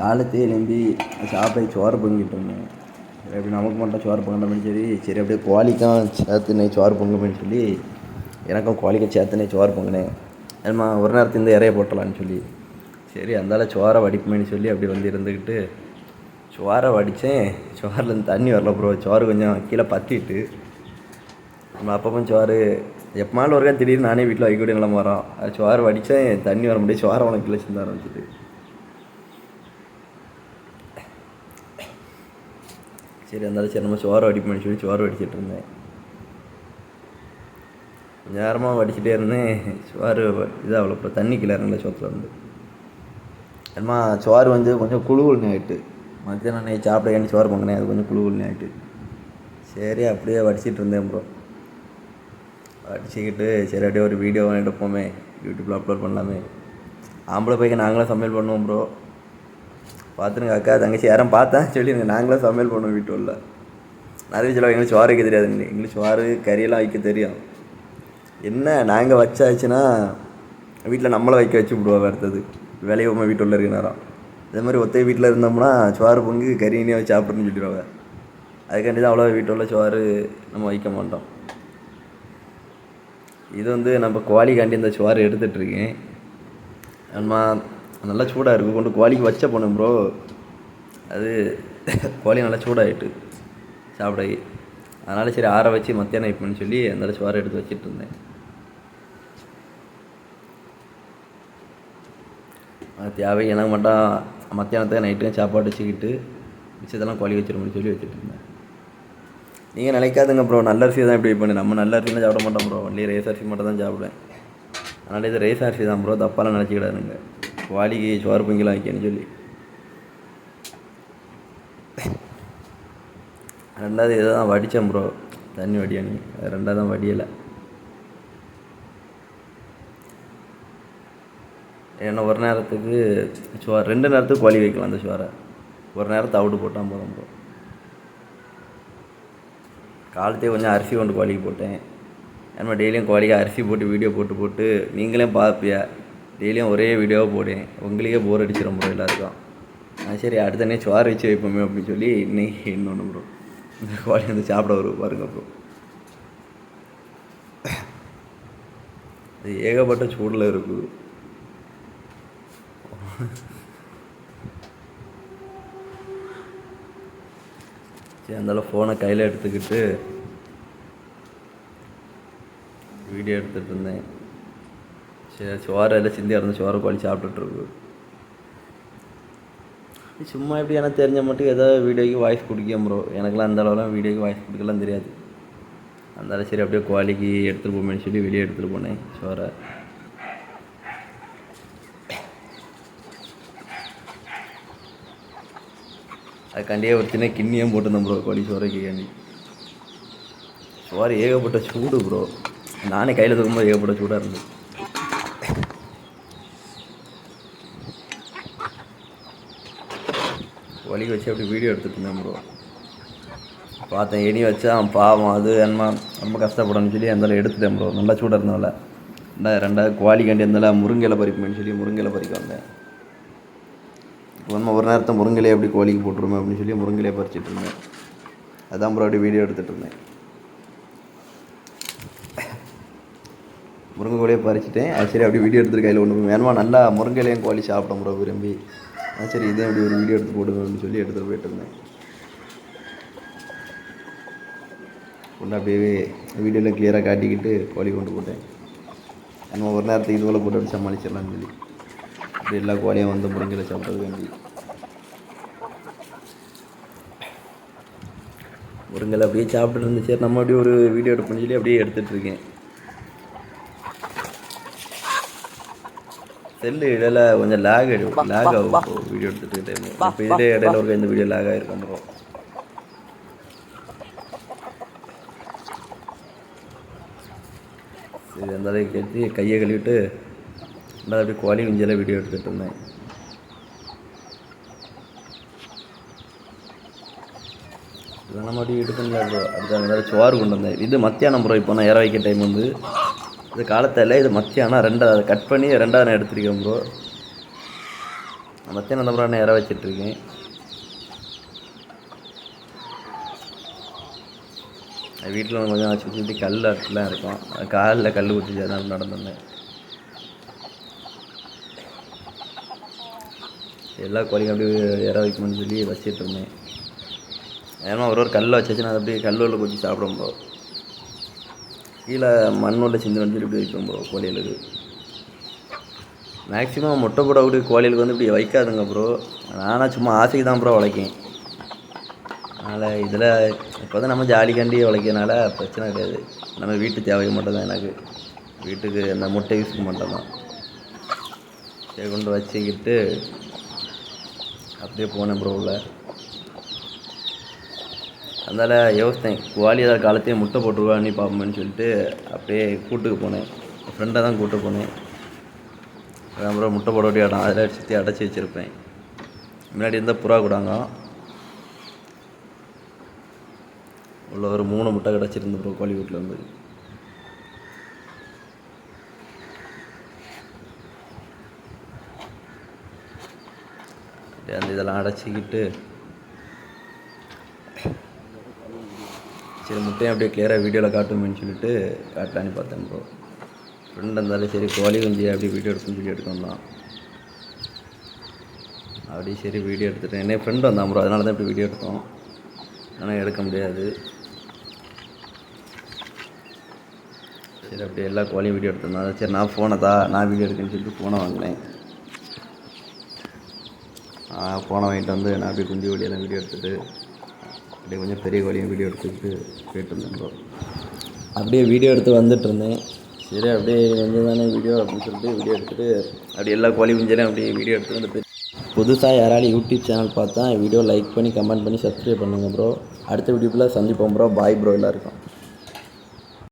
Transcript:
காலத்தே எழும்பி சாப்பிட சோறு பொங்கிட்டு இருந்தேன். சரி அப்படி நமக்கு மட்டும் சோறு பொங்கிட்டோம்னு சரி சரி அப்படியே கோழிக்கும் சேர்த்துனே சோறு பொங்குமேன்னு சொல்லி எனக்கும் கோழிக்கும் சேர்த்துனே சோறு பொங்கினேன். ஏமா ஒரு நேரத்து இந்த இறைய போட்டலான்னு சொல்லி. சரி அந்தால சோறை வடிப்புமேன்னு சொல்லி அப்படி வந்து இருந்துக்கிட்டு சோறை வடித்தேன். சோறுலேருந்து தண்ணி வரல ப்ரோ சோறு கொஞ்சம் கீழே பற்றிட்டு நம்ம அப்பப்போ சோறு எப்பமாலும் ஒருக்கா திடீர்னு நானே வீட்டில் வைக்கக்கூடிய நிலம வரோம். அது சோறு வடித்தேன் தண்ணி வர முடியாது சோறை உனக்கு கிளச்சி சிந்த ஆரம்பிச்சிட்டு சரி இருந்தாலும் சரி நம்ம சோறு அடிப்போம்னு சொல்லி சோறு வடிச்சிட்டு இருந்தேன். கொஞ்சம் நேரமாக வடிச்சிட்டே இருந்தேன். சோறு இதாகல அப்புறம் தண்ணி கிளறல சோத்தில் இருந்து. என்னமா சோறு வந்து கொஞ்சம் குழுகுல்னு ஆகிட்டு மத்தியானம் நைட் சாப்பிட சோறு பொங்கினேன்? அது கொஞ்சம் குழுகுல்னு ஆகிட்டு சரி அப்படியே வடிச்சிட்டு இருந்தேன் ப்ரோ வடிச்சுக்கிட்டு சரி அப்படியே ஒரு வீடியோ எடுப்போமே யூடியூப்பில் அப்லோட் பண்ணலாமே. ஆம்பளை பையன் நாங்களும் சமையல் பண்ணுவோம் ப்ரோ பார்த்துருங்க அக்கா தங்கச்சி யாரும் பார்த்தா சொல்லிடுங்க நாங்களும் சமையல் பண்ணுவோம் வீட்டு உள்ள. நிறைய சொல்லுவாங்க எங்களுக்கு சோறு வைக்க தெரியாது. எங்களுக்கு சோறு கறியெல்லாம் வைக்க தெரியும். என்ன நாங்கள் வச்சாச்சுன்னா வீட்டில் நம்மளை வைக்க வச்சு விடுவோம் அடுத்தது. வேலையை வீட்டு உள்ள இருக்க நேரம். அதே மாதிரி ஒத்தைய வீட்டில் இருந்தோம்னா சோறு பொங்கு கறினே வச்சு சாப்பிட்றேன்னு சொல்லிடுவாங்க. அதுக்காண்டி தான் அவ்வளோ வீட்டு உள்ள சோறு நம்ம வைக்க மாட்டோம். இது வந்து நம்ம குவாலிக்காண்டி இந்த சோறு எடுத்துகிட்ருக்கேன் நம்ம நல்லா சூடாக இருக்கும் கொண்டு கோழிக்கு வச்ச போனேன் ப்ரோ அது கோழி நல்லா சூடாகிட்டு சாப்பிட. அதனால் சரி ஆற வச்சு மத்தியானம் இப்போன்னு சொல்லி அந்த சோறு எடுத்து வச்சுட்டு இருந்தேன். அது தேவை. எனக்கு மட்டும் மத்தியானத்தை நைட்டுக்கும் சாப்பாடு வச்சுக்கிட்டு மிச்சத்தெல்லாம் கோழி வச்சிருமோன்னு சொல்லி வச்சுட்டு இருந்தேன். நீங்கள் நினைக்காதுங்க ப்ரோ நல்ல அரிசி தான் இப்படி பண்ணு. நம்ம நல்ல அரிசிலாம் சாப்பிட மாட்டோம் ப்ரோ ஒன்லி ரேஸ் அரிசி மட்டும் தான் சாப்பிடுவேன். அதனால் இது ரைஸ் அரிசி தான் ப்ரோ தப்பாலாம் நினச்சிக்கிடாதுங்க. வாளிக்கு சோறு பொங்கிலாம் வைக்கணும்னு சொல்லி. ரெண்டாவது இதை தான் வடித்தேன் ப்ரோ தண்ணி வடியானி ரெண்டாவது தான் வடியலை. ஏன்னா ஒரு நேரத்துக்கு சுவார் ரெண்டு நேரத்துக்கு கோழி வைக்கலாம் அந்த சுவாரை. ஒரு நேரம் தவிடு போட்டால் போதும் ப்ரோ காலத்தையே கொஞ்சம் அரிசி கொண்டு கோழிக்கு போட்டேன். ஏன்னா டெய்லியும் கோழிக்கு அரிசி போட்டு வீடியோ போட்டு போட்டு நீங்களே பார்ப்பியா? டெய்லியும் ஒரே வீடியோவாக போடுவேன் உங்களுக்கே போர் அடிச்சிடும் ப்ரோ எல்லாருக்கும். சரி சரி அடுத்தனே வார வச்சு வைப்போமே அப்படின்னு சொல்லி இன்னைக்கு இன்னொன்று ப்ரோ இந்த கோழி வந்து சாப்பிட வரும் பாருங்க ப்ரோ அது ஏகப்பட்ட சூடில் இருக்குது. சரி அந்தளவு ஃபோனை கையில் எடுத்துக்கிட்டு வீடியோ எடுத்துகிட்டு இருந்தேன். சோறு எல்லாம் சிந்தி இறந்து சோறு கோழி சாப்பிட்டுட்ருக்கு சும்மா எப்படி எனக்கு தெரிஞ்ச மட்டும் ஏதோ வீடியோக்கு வாய்ஸ் கொடுக்க ப்ரோ எனக்குலாம் அந்த அளவுலாம் வீடியோக்கு வாய்ஸ் கொடுக்கலாம் தெரியாது. அதனால சரி அப்படியே கோழிக்கு எடுத்துகிட்டு போமேன்னு சொல்லி வெளியே எடுத்துகிட்டு போனேன் சோறை. அதுக்காண்டியே ஒரு சின்ன கிண்ணியும் போட்டிருந்தேன் ப்ரோ கோழி சோறைக்கு காண்டி சோறு ஏகப்பட்ட சூடு ப்ரோ நானே கையில் தூக்கும்போது ஏகப்பட்ட சூடாக இருந்தது. வலிக்கு வச்சு அப்படி வீடியோ எடுத்துட்டு இருந்தேன் ப்ரோ. பார்த்தேன் எடி வச்சா பாவம் அது என்ன ரொம்ப கஷ்டப்படணும்னு சொல்லி அந்த எடுத்துட்டேன் ப்ரோ. நல்லா சூடாக இருந்தனால ரெண்டா ரெண்டாவது குவாலிக்காண்டி இருந்தால முருங்கையில பறிக்குமேன்னு சொல்லி முருங்கையில பறிக்க வந்தேன். இப்போ நம்ம ஒரு நேரத்தை முருங்கையிலே அப்படி கோழிக்கு போட்டுருமே அப்படின்னு சொல்லி முருங்கையிலே பறிச்சிட்டு இருந்தேன். அதான் ப்ரோ அப்படி வீடியோ எடுத்துகிட்டு இருந்தேன். முருங்கை கோழியை பறிச்சிட்டேன். அது சரி அப்படி வீடியோ எடுத்துட்டு கையில் ஒன்று வேணுமா? நல்லா முருங்கையிலையும் கோழி சாப்பிட்டோம் ப்ரோ விரும்பி. ஆ சரி இதே அப்படி ஒரு வீடியோ எடுத்து போடுங்க சொல்லி எடுத்துகிட்டு போயிட்டு இருந்தேன். கொண்டு அப்படியே வீடியோவில் கிளியராக காட்டிக்கிட்டு கோழி கொண்டு போட்டேன். நம்ம ஒரு நேரத்துக்கு இது போல் போட்டு அப்படி சமாளிச்சிடலாம்னு சொல்லி. அப்படி எல்லா கோழியும் வந்து முருங்கையில் சாப்பிட்றது வேண்டி. முருங்கையில் அப்படியே சாப்பிட்டு இருந்துச்சு. சரி நம்ம அப்படியே ஒரு வீடியோ எடுப்போம்னு சொல்லி அப்படியே எடுத்துகிட்டு செல்லு இடையில கொஞ்சம் லேக் ஆகிடும் லேக் ஆகும் வீடியோ எடுத்துட்டு டைம் இப்போ இதே இடையில ஒரு இந்த வீடியோ லேக் ஆகிருக்கும் ப்ரோ சரி அந்த அளவுக்கு கட்டி கையை கழுவிட்டு ரெண்டாவது அப்படியே கோழி குஞ்செல்லாம் வீடியோ எடுத்துகிட்டு இருந்தேன். இதெல்லாம் மறுபடியும் எடுக்கல ப்ரோ அடுத்த அந்த சோறு கொண்டு வந்தேன். இது மத்தியானம் ப்ரோ இப்போ நான் இற வைக்க டைம் வந்து இது காலத்தில் இது மத்தியானம் ரெண்டாவது கட் பண்ணி ரெண்டாவது நான் எடுத்துருக்கேன் ப்ரோ மத்தியானம் அந்த அப்புறம் இற வச்சிட்ருக்கேன் வீட்டில் கொஞ்சம் சுற்றி சுற்றி கல் அட்டெலாம் இருக்கும். காலில் கல் குட்டிச்சு அதான் நடந்திருந்தேன் எல்லா கோழியும் அப்படியே இற வைக்கணும்னு சொல்லி வச்சிட்ருந்தேன் ஏன்னா ஒரு ஒரு கல்லை வச்சு நான் அப்படியே கல்லுள்ள குத்தி சாப்பிடும் ப்ரோ கீழே மண்ணோட சிந்து சொல்லி இப்படி வைக்கும் ப்ரோ கோழிகளுக்கு? மேக்ஸிமம் முட்டை போடக்கூடிய கோழிகளுக்கு வந்து இப்படி வைக்காதுங்க ப்ரோ நானாக சும்மா ஆசைக்கு தான் ப்ரோ உழைக்கேன். அதனால் இதில் இப்போ தான் நம்ம ஜாலிக்காண்டி வளைக்கிறனால பிரச்சனை கிடையாது நம்ம வீட்டு தேவைக்கு மட்டும் தான் எனக்கு. வீட்டுக்கு அந்த முட்டை யூஸ்க்கு மட்டும் தான். சரி கொண்டு வச்சுக்கிட்டு அப்படியே போனேன் ப்ரோ உள்ள. அதனால் யோசித்தேன் குவாலி ஏதாவது காலத்தையும் முட்டை போட்டுருவான்னு பார்ப்போம்னு சொல்லிட்டு அப்படியே கூட்டுக்கு போனேன். ஃப்ரெண்டை தான் கூட்டு போனேன். அப்புறம் முட்டை போட வேண்டிய இடம் அதில் சுற்றி அடைச்சி வச்சுருப்பேன். முன்னாடி இருந்தால் புறா கூடாங்க உள்ள ஒரு மூணு முட்டை கிடச்சிருந்து ப்ரோ கோழி வீட்டில் வந்து. அந்த இதெல்லாம் அடைச்சிக்கிட்டு சரி முட்டையும் அப்படியே கிளியராக வீடியோவில் காட்டுமேன்னு சொல்லிட்டு காட்டலான்னு பார்த்தேன் ப்ரோ ஃப்ரெண்ட் இருந்தாலும் சரி கோழி குஞ்சு அப்படியே வீடியோ எடுக்கணும்னு சொல்லி எடுக்கணும் தான் அப்படியே சரி வீடியோ எடுத்துட்டேன். என்ன ஃப்ரெண்ட் வந்தான் ப்ரோ அதனால தான் இப்படி வீடியோ எடுத்தோம். ஆனால் எடுக்க முடியாது. சரி அப்படியே எல்லா கோழியும் வீடியோ எடுத்திருந்தேன். சரி நான் ஃபோனை தான் நான் வீடியோ எடுக்கேன்னு சொல்லிட்டு ஃபோனை வாங்கினேன். ஃபோனை வாங்கிட்டு வந்து நான் அப்படியே குஞ்சு வழியெல்லாம் வீடியோ எடுத்துகிட்டு அப்படியே கொஞ்சம் பெரிய கோழியும் வீடியோ எடுத்துக்கிட்டு போயிட்டு இருந்தேன் ப்ரோ. அப்படியே வீடியோ எடுத்து வந்துட்டு இருந்தேன். சரி அப்படியே வந்து தானே வீடியோ அப்படின்னு சொல்லிட்டு வீடியோ எடுத்துகிட்டு அப்படியே எல்லா கோழி குஞ்சையும் அப்படியே வீடியோ எடுத்துகிட்டு வந்து புதுசாக யாராலும் யூடியூப் சேனல் பார்த்தா வீடியோ லைக் பண்ணி கமெண்ட் பண்ணி சப்ஸ்கிரைப் பண்ணுங்கள் ப்ரோ. அடுத்த வீடியோக்குள்ளே சந்திப்போம் ப்ரோ. பாய் ப்ரோ எல்லாருக்கும்.